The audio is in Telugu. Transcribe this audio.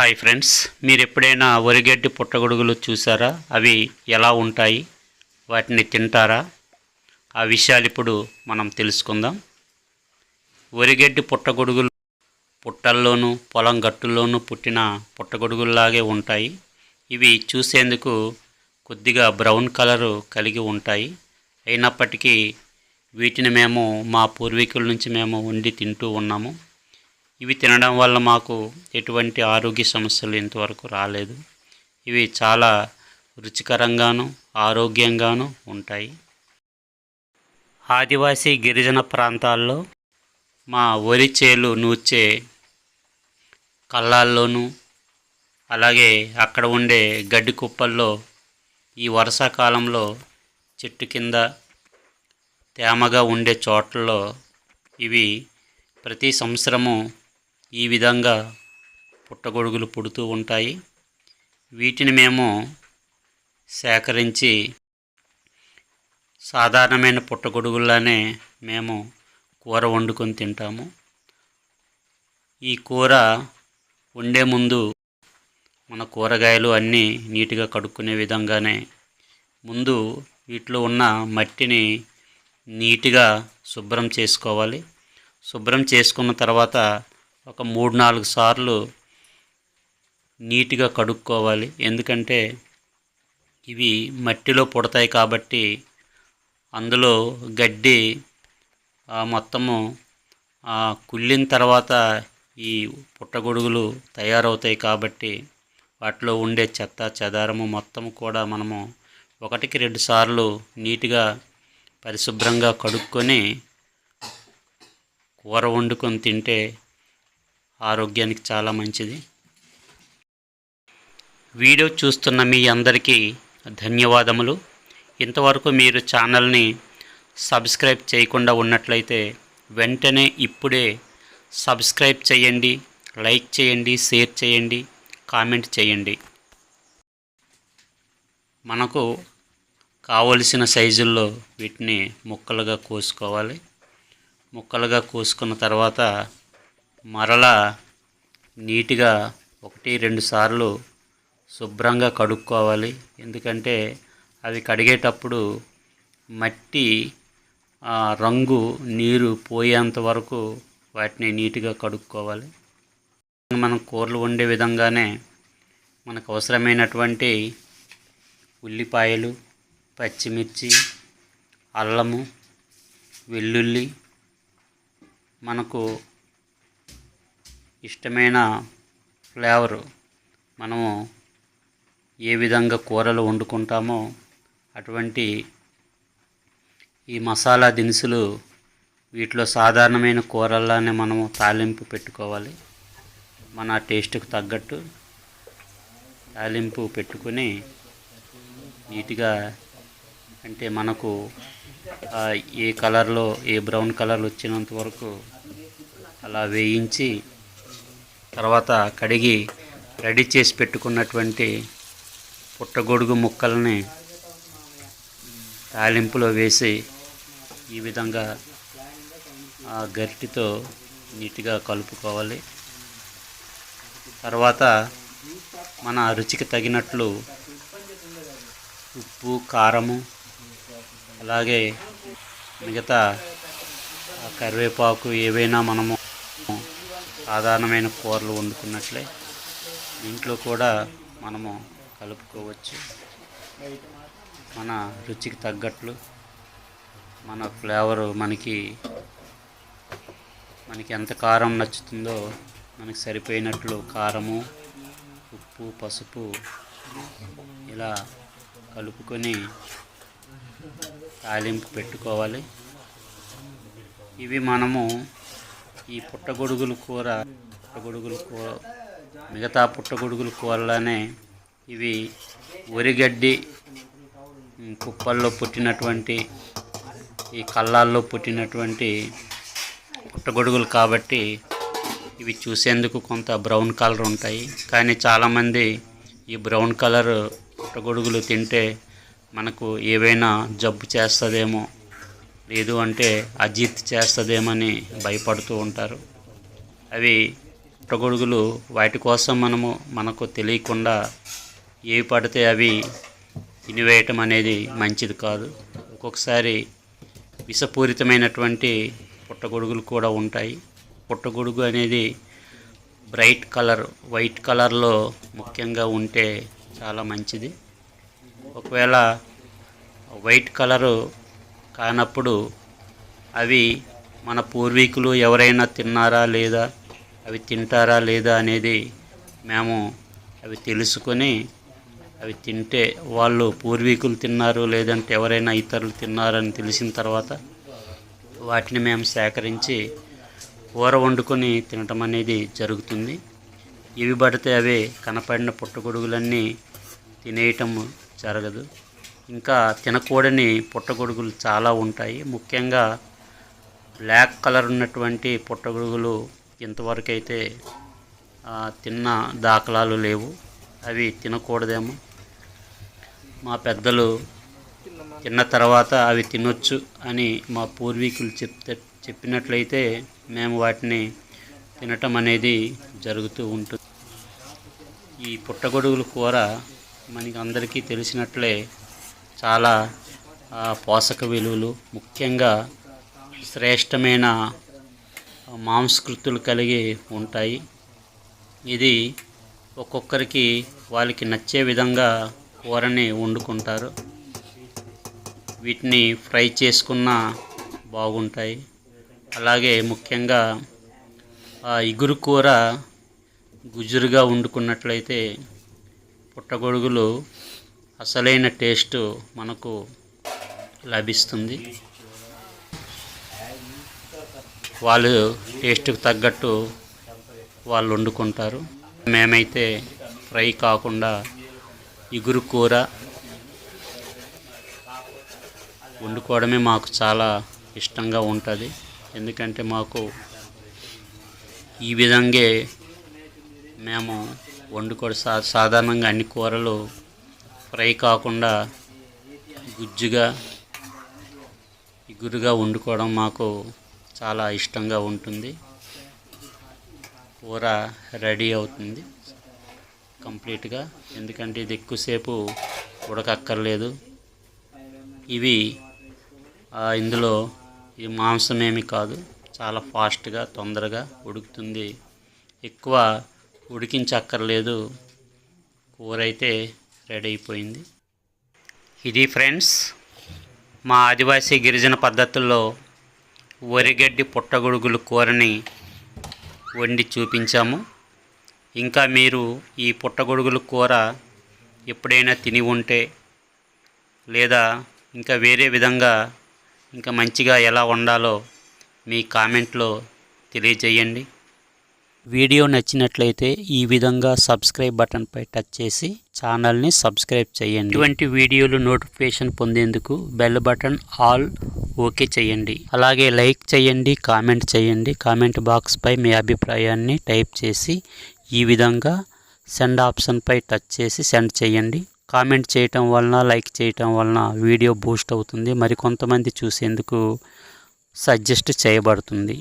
హాయ్ ఫ్రెండ్స్ మీరు ఎప్పుడైనా వరిగడ్డి పుట్టగొడుగులు చూసారా? అవి ఎలా ఉంటాయి? వాటిని తింటారా? ఆ విషయాలు ఇప్పుడు మనం తెలుసుకుందాం. వరిగడ్డి పుట్టగొడుగులు పుట్టల్లోనూ పొలం గట్టుల్లోనూ పుట్టిన పుట్టగొడుగుల్లాగే ఉంటాయి. ఇవి చూసేందుకు కొద్దిగా బ్రౌన్ కలరు కలిగి ఉంటాయి. అయినప్పటికీ వీటిని మేము మా పూర్వీకుల నుంచి మేము వండి తింటూ ఉన్నాము. ఇవి తినడం వల్ల మాకు ఎటువంటి ఆరోగ్య సమస్యలు ఇంతవరకు రాలేదు. ఇవి చాలా రుచికరంగాను ఆరోగ్యంగాను ఉంటాయి. ఆదివాసీ గిరిజన ప్రాంతాల్లో మా వరి చేలు నూర్చే కళ్ళాల్లోనూ అలాగే అక్కడ ఉండే గడ్డి కుప్పల్లో ఈ వర్షాకాలంలో చెట్టు కింద తేమగా ఉండే చోట్లలో ఇవి ప్రతి సంవత్సరము ఈ విధంగా పుట్టగొడుగులు పుడుతూ ఉంటాయి. వీటిని మేము సేకరించి సాధారణమైన పుట్టగొడుగుల్లానే మేము కూర వండుకొని తింటాము. ఈ కూర వండే ముందు మన కూరగాయలు అన్నీ నీట్గా కడుక్కునే విధంగానే ముందు వీటిలో ఉన్న మట్టిని నీట్గా శుభ్రం చేసుకోవాలి. శుభ్రం చేసుకున్న తర్వాత ఒక మూడు నాలుగు సార్లు నీట్గా కడుక్కోవాలి. ఎందుకంటే ఇవి మట్టిలో పుడతాయి కాబట్టి అందులో గడ్డి ఆ, మొత్తము ఆ, కుళ్ళిన తర్వాత ఈ పుట్టగొడుగులు తయారవుతాయి కాబట్టి వాటిలో ఉండే చెత్త చెదారము మొత్తం కూడా మనము ఒకటికి రెండు సార్లు నీట్గా పరిశుభ్రంగా కడుక్కొని కూర వండుకొని తింటే ఆరోగ్యానికి చాలా మంచిది. వీడియో చూస్తున్న మీ అందరికీ ధన్యవాదములు. ఇంతవరకు మీరు ఛానల్ని సబ్స్క్రైబ్ చేయకుండా ఉన్నట్లయితే వెంటనే ఇప్పుడే సబ్స్క్రైబ్ చేయండి లైక్ చేయండి షేర్ చేయండి కామెంట్ చేయండి. మనకు కావలసిన సైజుల్లో వీటిని ముక్కలుగా కోసుకోవాలి. ముక్కలుగా కోసుకున్న తర్వాత మరలా నీట్గా ఒకటి రెండు సార్లు శుభ్రంగా కడుక్కోవాలి. ఎందుకంటే అవి కడిగేటప్పుడు మట్టి ఆ, రంగు నీరు పోయేంత వరకు వాటిని నీట్గా కడుక్కోవాలి. మనం కూరలు వండే విధంగానే మనకు అవసరమైనటువంటి ఉల్లిపాయలు పచ్చిమిర్చి అల్లము వెల్లుల్లి మనకు ఇష్టమైన ఫ్లేవరు మనము ఏ విధంగా కూరలు వండుకుంటామో అటువంటి ఈ మసాలా దినుసులు వీటిలో సాధారణమైన కూరల్లానే మనము తాలింపు పెట్టుకోవాలి. మన టేస్ట్కు తగ్గట్టు తాలింపు పెట్టుకొని నీట్గా అంటే మనకు ఏ కలర్లో ఏ బ్రౌన్ కలర్ వచ్చినంత వరకు అలా వేయించి తర్వాత కడిగి రెడీ చేసి పెట్టుకున్నటువంటి పుట్టగొడుగు ముక్కల్ని తాలింపులో వేసి ఈ విధంగా ఆ గరిటితో నీట్గా కలుపుకోవాలి. తర్వాత మన రుచికి తగినట్లు ఉప్పు కారము అలాగే మిగతా ఆ కరివేపాకు ఏవైనా మనము సాధారణమైన కూరలు వండుకున్నట్లే ఇంట్లో కూడా మనము కలుపుకోవచ్చు. మన రుచికి తగ్గట్లు మన ఫ్లేవరు మనకి మనకి ఎంత కారం నచ్చుతుందో మనకి సరిపోయినట్లు కారము ఉప్పు పసుపు ఇలా కలుపుకొని తాలింపు పెట్టుకోవాలి. ఇవి మనము ఈ పుట్టగొడుగుల కూర పుట్టగొడుగుల కూర మిగతా పుట్టగొడుగుల కూరలానే ఇవి వరిగడ్డి కుప్పల్లో పుట్టినటువంటి ఈ కళ్ళాల్లో పుట్టినటువంటి పుట్టగొడుగులు కాబట్టి ఇవి చూసేందుకు కొంత బ్రౌన్ కలర్ ఉంటాయి. కానీ చాలామంది ఈ బ్రౌన్ కలర్ పుట్టగొడుగులు తింటే మనకు ఏవైనా జబ్బు చేస్తుందేమో లేదు అంటే అజీర్తి చేస్తుందేమని భయపడుతూ ఉంటారు. అవి పుట్టగొడుగులు వాటి కోసం మనము మనకు తెలియకుండా ఏవి పడితే అవి తినివేయటం అనేది మంచిది కాదు. ఒక్కొక్కసారి విషపూరితమైనటువంటి పుట్టగొడుగులు కూడా ఉంటాయి. పుట్టగొడుగు అనేది బ్రైట్ కలర్ వైట్ కలర్లో ముఖ్యంగా ఉంటే చాలా మంచిది. ఒకవేళ వైట్ కలరు కానప్పుడు అవి మన పూర్వీకులు ఎవరైనా తిన్నారా లేదా అవి తింటారా లేదా అనేది మేము అవి తెలుసుకొని అవి తింటే వాళ్ళు పూర్వీకులు తిన్నారు లేదంటే ఎవరైనా ఇతరులు తిన్నారని తెలిసిన తర్వాత వాటిని మేము సేకరించి కూర వండుకొని తినటం అనేది జరుగుతుంది. ఇవి పడితే అవే కనపడిన పుట్టగొడుగులన్నీ తినేయటం జరగదు. ఇంకా తినకూడని పుట్టగొడుగులు చాలా ఉంటాయి. ముఖ్యంగా బ్లాక్ కలర్ ఉన్నటువంటి పుట్టగొడుగులు ఇంతవరకు అయితే తిన్న దాఖలాలు లేవు. అవి తినకూడదేమో. మా పెద్దలు తిన్న తర్వాత అవి తినొచ్చు అని మా పూర్వీకులు చెప్తే చెప్పినట్లయితే మేము వాటిని తినటం అనేది జరుగుతూ ఉంటుంది. ఈ పుట్టగొడుగుల కూర మనకి అందరికీ తెలిసినట్లే చాలా పోషక విలువలు ముఖ్యంగా శ్రేష్టమైన మాంసకృతులు కలిగి ఉంటాయి. ఇది ఒక్కొక్కరికి వాళ్ళకి నచ్చే విధంగా కూరని వండుకుంటారు. వీటిని ఫ్రై చేసుకున్న బాగుంటాయి. అలాగే ముఖ్యంగా ఆ ఇగురు కూర గుజురుగా వండుకున్నట్లయితే పుట్టగొడుగులు అసలైన టేస్ట్ మనకు లభిస్తుంది. వాళ్ళు టేస్ట్కి తగ్గట్టు వాళ్ళు వండుకుంటారు. మేమైతే ఫ్రై కాకుండా ఇగురు కూర వండుకోవడమే మాకు చాలా ఇష్టంగా ఉంటుంది. ఎందుకంటే మాకు ఈ విధంగా మేము వండుకోవడం సా సాధారణంగా అన్ని కూరలు ఫ్రై కాకుండా గుజ్జుగా ఇగురుగా వండుకోవడం మాకు చాలా ఇష్టంగా ఉంటుంది. కూర రెడీ అవుతుంది కంప్లీట్గా. ఎందుకంటే ఇది ఎక్కువసేపు ఉడకక్కర్లేదు. ఇవి ఆ, ఇందులో ఈ మాంసం కాదు చాలా ఫాస్ట్గా తొందరగా ఉడుకుతుంది. ఎక్కువ ఉడికించక్కర్లేదు. కూర అయితే రెడీ అయిపోయింది ఇది ఫ్రెండ్స్ మా ఆదివాసీ గిరిజన పద్ధతుల్లో వరిగడ్డి పుట్టగొడుగులు కూరని వండి చూపించాము. ఇంకా మీరు ఈ పుట్టగొడుగుల కూర ఎప్పుడైనా తిని ఉంటే లేదా ఇంకా వేరే విధంగా ఇంకా మంచిగా ఎలా వండాలో మీ కామెంట్లో తెలియజేయండి. వీడియో నచ్చినట్లయితే ఈ విధంగా సబ్స్క్రైబ్ బటన్పై టచ్ చేసి ఛానల్ని సబ్స్క్రైబ్ చేయండి. ఇటువంటి వీడియోలు నోటిఫికేషన్ పొందేందుకు బెల్ బటన్ ఆల్ ఓకే చేయండి. అలాగే లైక్ చేయండి కామెంట్ చేయండి. కామెంట్ బాక్స్పై మీ అభిప్రాయాన్ని టైప్ చేసి ఈ విధంగా సెండ్ ఆప్షన్పై టచ్ చేసి సెండ్ చేయండి. కామెంట్ చేయటం వలన లైక్ చేయటం వలన వీడియో బూస్ట్ అవుతుంది. మరి కొంతమంది చూసేందుకు సజెస్ట్ చేయబడుతుంది.